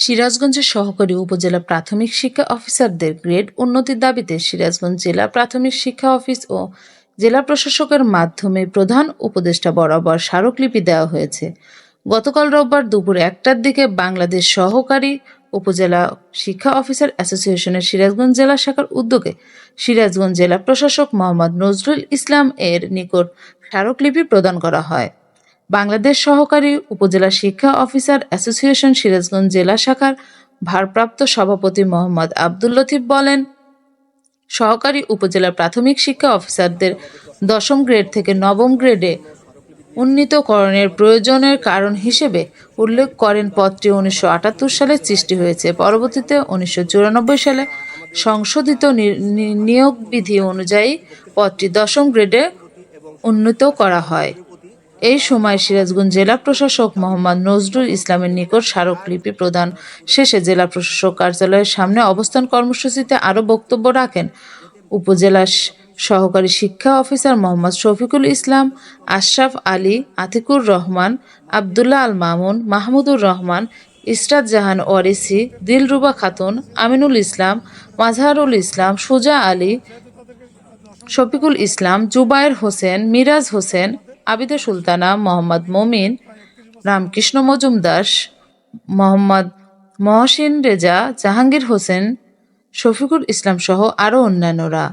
সিরাজগঞ্জের সহকারী উপজেলা প্রাথমিক শিক্ষা অফিসারদের গ্রেড উন্নতির দাবিতে সিরাজগঞ্জ জেলা প্রাথমিক শিক্ষা অফিস ও জেলা প্রশাসকের মাধ্যমে প্রধান উপদেষ্টা বরাবর স্মারকলিপি দেওয়া হয়েছে। গতকাল রোববার দুপুর একটার দিকে বাংলাদেশ সহকারী উপজেলা শিক্ষা অফিসার অ্যাসোসিয়েশনের সিরাজগঞ্জ জেলা শাখার উদ্যোগে সিরাজগঞ্জ জেলা প্রশাসক মোহাম্মদ নজরুল ইসলাম এর নিকট স্মারকলিপি প্রদান করা হয়। বাংলাদেশ সহকারী উপজেলা শিক্ষা অফিসার অ্যাসোসিয়েশন সিরাজগঞ্জ জেলা শাখার ভারপ্রাপ্ত সভাপতি মোহাম্মদ আব্দুল লতিফ বলেন, সহকারী উপজেলা প্রাথমিক শিক্ষা অফিসারদের দশম গ্রেড থেকে নবম গ্রেডে উন্নীতকরণের প্রয়োজনের কারণ হিসেবে উল্লেখ করেন পদটি উনিশশো আটাত্তর সালে সৃষ্টি হয়েছে। পরবর্তীতে উনিশশো চুরানব্বই সালে সংশোধিত নিয়োগ বিধি অনুযায়ী পদটি দশম গ্রেডে উন্নীত করা হয়। এই সময় সিরাজগঞ্জ জেলা প্রশাসক মোহাম্মদ নজরুল ইসলামের নিকট স্মারকলিপি প্রদান শেষে জেলা প্রশাসক কার্যালয়ের সামনে অবস্থান কর্মসূচিতে আরও বক্তব্য রাখেন। উপজেলা সহকারী শিক্ষা অফিসার মোহাম্মদ শফিকুল ইসলাম, আশরাফ আলী, আতিকুর রহমান, আবদুল্লাহ আল মামুন, মাহমুদুর রহমান, ইসরাত জাহান ওয়ারিসি, দিলরুবা খাতুন, আমিনুল ইসলাম মাজহারুল ইসলাম, সুজা আলী, শফিকুল ইসলাম জুবায়ের হোসেন, মিরাজ হোসেন আবিদা সুলতানা মোহাম্মদ মমিন, রামকৃষ্ণ মজুমদার, মোহাম্মদ মহসিন রেজা, জাহাঙ্গীর হোসেন, শফিকুল ইসলাম সহ আরও অন্যান্যরা।